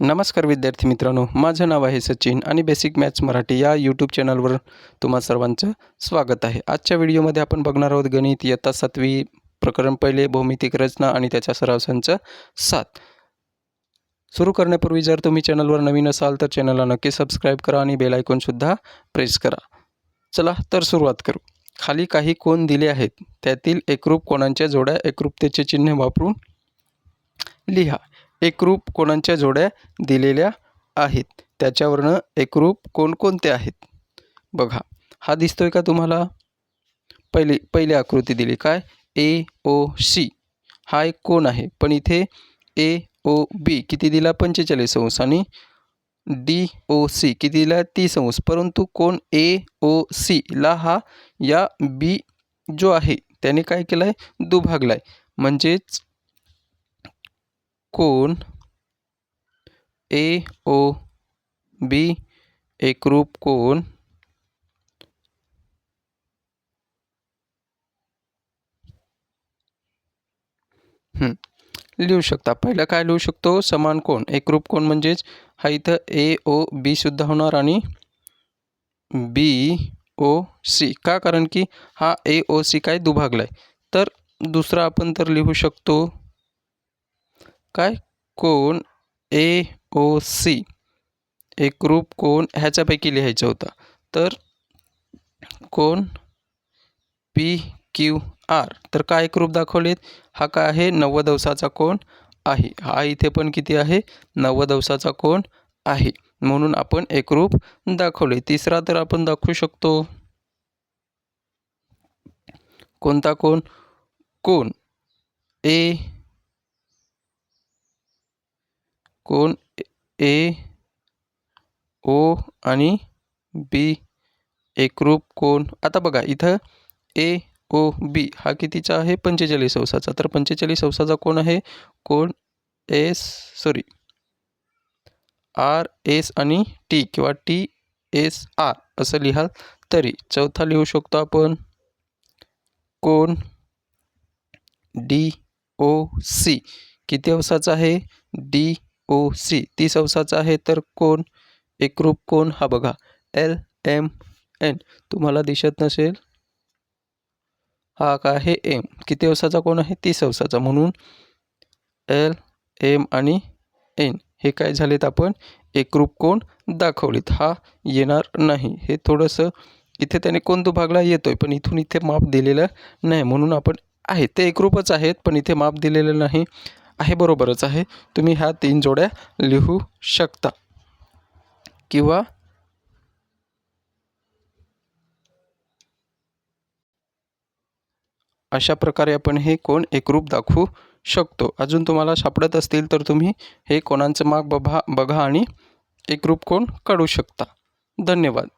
नमस्कार विद्यार्थी मित्रांनो माझं नाव आहे सचिन आणि बेसिक मॅथ्स मराठी या यूट्यूब चॅनलवर तुम्हा सर्वांचं स्वागत आहे. आजच्या व्हिडिओमध्ये आपण बघणार आहोत गणित इयत्ता सातवी प्रकरण पहिले भौमितिक रचना आणि त्याच्या सराव संच सात. सुरू करण्यापूर्वी जर तुम्ही चॅनलवर नवीन असाल तर चॅनलला नक्की सबस्क्राईब करा आणि बेल आयकॉनसुद्धा प्रेस करा. चला तर सुरुवात करू. खाली काही कोण दिले आहेत त्यातील एकरूप कोणांच्या जोड्या एकरूपतेचे चिन्ह वापरून लिहा. एकरूप कोणांच्या जोड्या दिलेल्या आहेत? त्याच्यावरनं एकरूप कोणकोणते आहेत? बघा हा दिसतोय का तुम्हाला? पहिली पहिली आकृती दिली. काय? A O C. हा एक कोण आहे. पण इथे ए ओ बी किती दिला? पंचेचाळीस अंश. आणि डी ओ सी किती दिला? तीस अंश. परंतु कोण ए ओ सीला हा या बी जो आहे त्याने काय केलं आहे दुभागला आहे म्हणजेच कोण ए ओ बी एकरूप कोण लिहू शकता. पहिलं काय लिहू शकतो? समान कोण एकरूप कोण म्हणजेच हा इथं ए ओ बी सुद्धा होणार आणि बी ओ सी का? कारण की हा ए ओ सी काय? दुभागला आहे तर दुसरा आपण तर लिहू शकतो काय? कोण? A O C. एकरूप कोण? ह्याच्यापैकी लिहायचा होता. तर कोण? पी क्यू आर तर काय एकरूप दाखवलेत? हा काय आहे? नव्वद अंशाचा कोण आहे? हा इथे पण किती आहे? नव्वद अंशाचा कोण आहे? म्हणून आपण एकरूप दाखवले. तिसरा तर आपण दाखवू शकतो. कोणता कोण? कोण? ए कोण? ए ओ आणि बी. एकरूप कोण? आता बघा इथं ए ओ बी हा कितीचा आहे? पंचेचाळीस अंशाचा. तर पंचेचाळीस अंशाचा कोण आहे? कोण? एस सॉरी आर एस आणि टी किंवा टी एस आर असं लिहाल तरी चौथा लिहू शकतो आपण. कोण? डी ओ सी किती अंशाचा आहे? D O C. तीस अंशाचा आहे तर कोण? एकरूप कोण? हा बघा. L M N. तुम्हाला दिसत नसेल? हा काय आहे एम. किती अंशाचा कोण आहे? तीस अंशाचा. म्हणून एल एम आणि एन. हे काय झालेत आपण? एकरूप कोण? दाखवलेत. हा येणार नाही. हे थोडंसं इथे त्याने कोण दुभागला येतोय. पण इथून इथे माप दिलेलं नाही. म्हणून आपण आहे. ते एकरूपच आहेत पण इथे माप दिलेलं नाही. आहे बरोबरच आहे. तुम्ही ह्या तीन जोड्या लिहू शकता. किंवा अशा प्रकारे आपण हे कोण एकरूप दाखवू शकतो. अजून तुम्हाला सापडत असतील तर तुम्ही हे कोणांचं माग बघा बघा आणि एकरूप कोण काढू शकता. धन्यवाद.